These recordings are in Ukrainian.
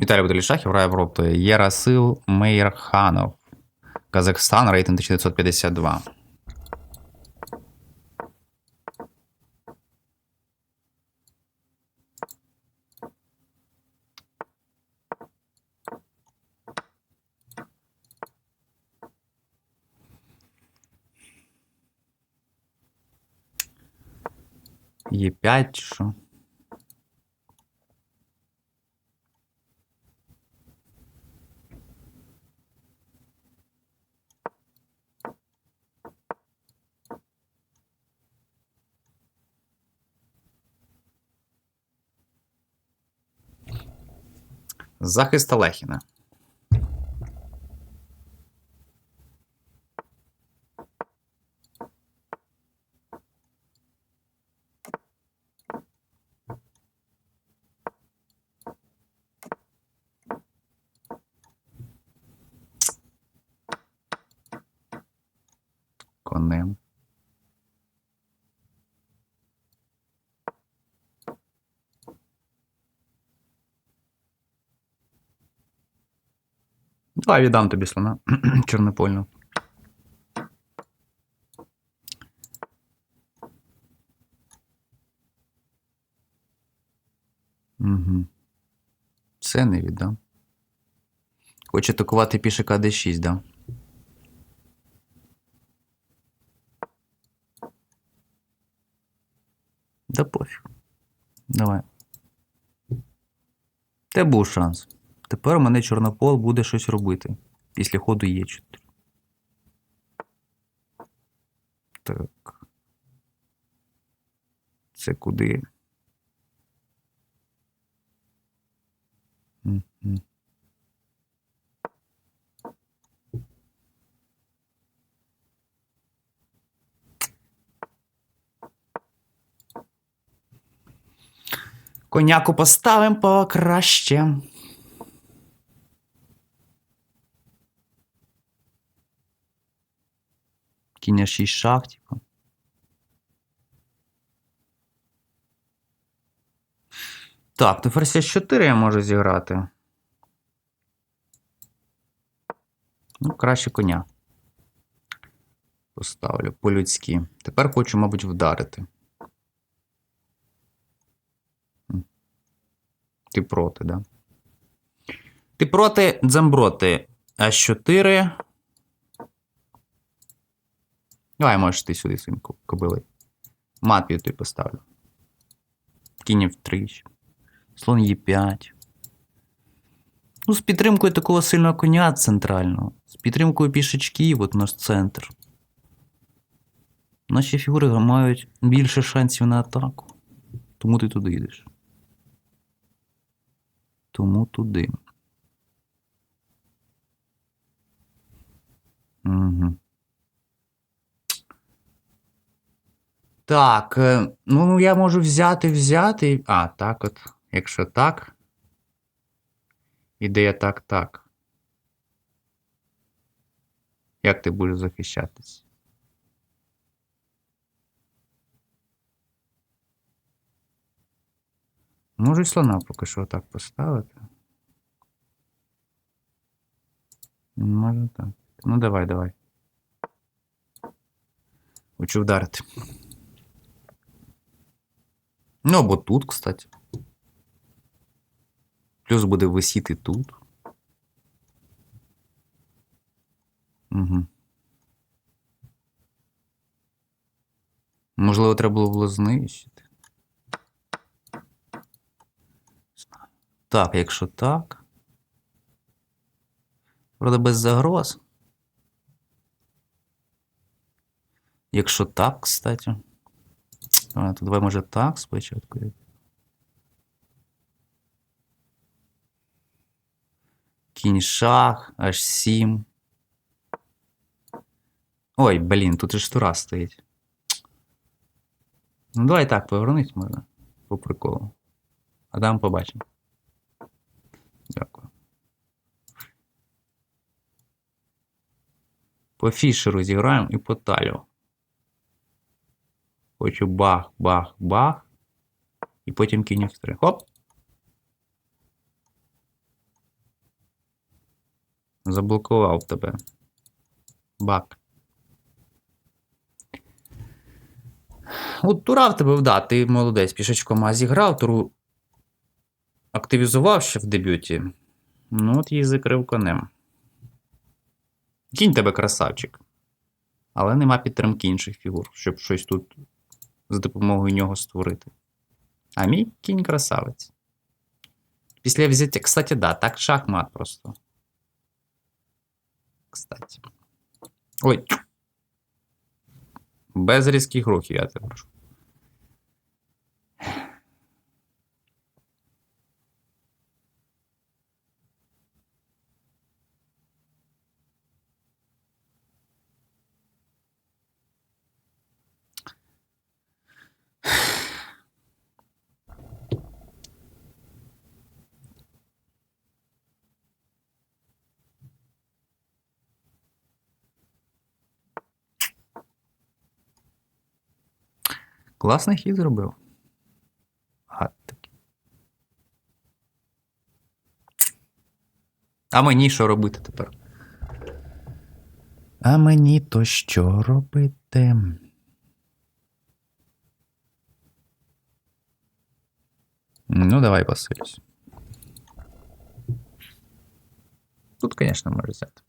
Віталій Будалішахів грає проти Єрасил Мейрханов. Казахстан, рейтинг 1952. Є5 що? Захист Олехіна. Конем. Давай віддам тобі слона чорнопольну. Угу. Це не віддам. Хоче атакувати пішика d6, да? Да пофіг. Давай. Те був шанс. Тепер у мене Чорнопол буде щось робити. Після ходу є 4. Так. Це куди? Коняку поставимо покраще. Кінь 6 шах, типу. Так, то ферзь 4 я можу зіграти. Ну, краще коня. Поставлю по-людськи. Тепер хочу, мабуть, вдарити. Ти проти, да? Ти проти дзамброти. А4. Давай, можеш ти сюди своїм ко- кобилий. Мат п'ятий поставлю. Кінь F3. Слон Е5. Ну, з підтримкою такого сильного коня центрального. З підтримкою пішечків, от наш центр. Наші фігури мають більше шансів на атаку. Тому ти туди йдеш. Тому туди. Угу. Так, е, ну я можу взяти, взяти. А, так от. Якщо так. Ідея так, так. Як ти будеш захищатись? Можу слона поки що так поставити. Може так. Ну давай, давай. Хочу вдарити. Ну, або тут, кстати. Плюс буде висіти тут. Угу. Можливо, треба було було знищити. Так, якщо так. Правда, без загроз. Якщо так, кстати. А, то давай, може, так спочатку. Кінь шах, аж 7. Ой, блін, тут же ж тура стоїть. Ну, давай так, повернись можна. По приколу. А там побачимо. Дякую. По фішеру зіграємо і по талю. Хочу бах, бах, бах. І потім кінь в 3. Хоп. Заблокував тебе. Бак. От тура в тебе вда, ти молодець, пішечком А зіграв, туру активізував ще в дебюті. Ну, от її закрив конем. Кінь тебе красавчик. Але нема підтримки інших фігур, щоб щось тут з допомогою нього створити. А мій кінь красавець. Після взяття. Кстати, да, так шахмат просто. Кстати. Ой. Без різких рухів, я тебе прошу. Класний хід зробив. Гад такий. А мені що робити тепер? А мені то що робити? Ну, давай посилюсь. Тут, конечно, може взяти.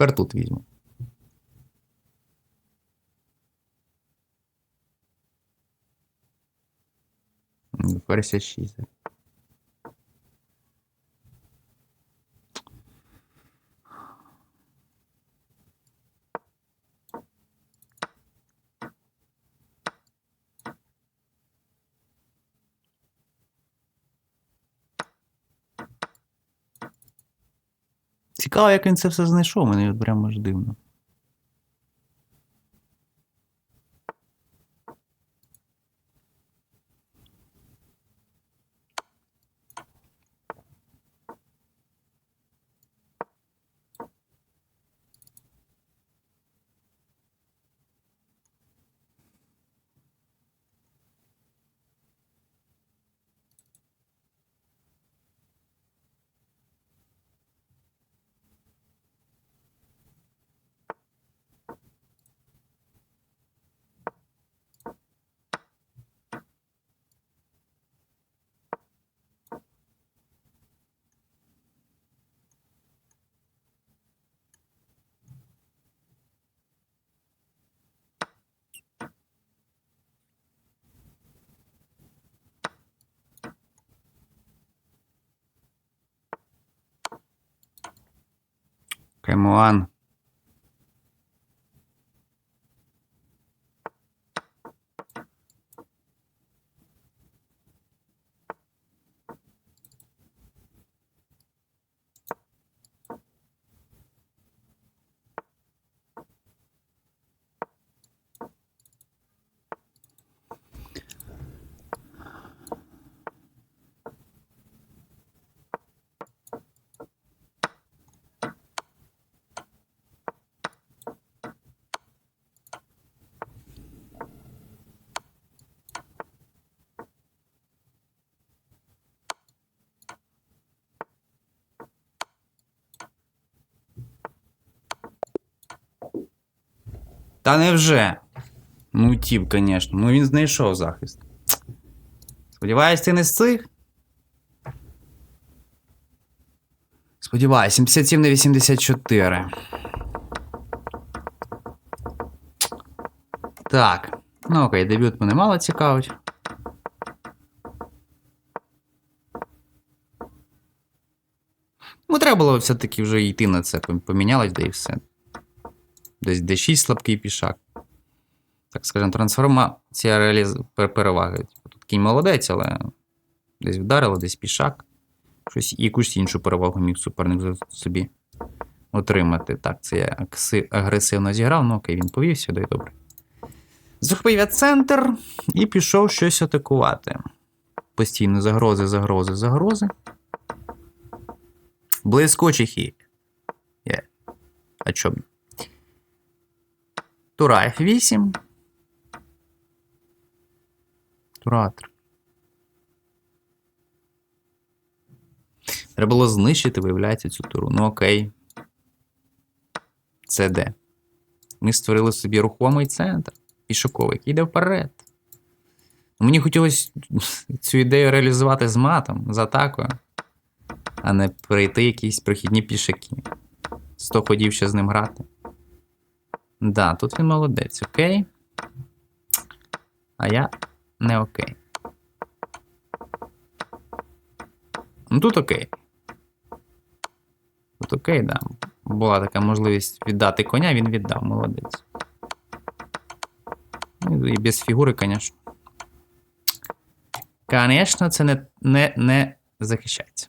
Тепер тут візьму. М, Цікаво, як він це все знайшов, мені прямо ж дивно. Кемуан. Та невже? Ну, тіп, звісно. Ну він знайшов захист. Сподіваюсь, ти не з цих? Сподіваюсь, 77 на 84. Так. Ну окей, дебют мене мало цікавить. Ну, треба було все-таки вже йти на це. Помінялось, де і все. Десь D6 слабкий пішак. Так скажемо, трансформація реаліз... переваги. Типу, Тут кінь молодець, але десь вдарило, десь пішак. Щось якусь іншу перевагу міг суперник собі отримати. Так, це я агресивно зіграв, ну окей, він повівся, да й добре. Захопив я центр і пішов щось атакувати. Постійно загрози, загрози, загрози. Блискучий хід. А чо б? Тура F8. Тура 3. Треба було знищити, виявляється, цю туру. Ну окей. Це де? Ми створили собі рухомий центр. Пішоковий, який йде вперед. Мені хотілося цю ідею реалізувати з матом, з атакою, а не прийти якісь прохідні пішаки. Сто ходів ще з ним грати. Да, тут він молодець, окей. А я не окей. Ну тут окей. Тут окей, да. Була така можливість віддати коня, він віддав, молодець. Ну, І без фігури, звісно. Звісно, це не, не, не захищається.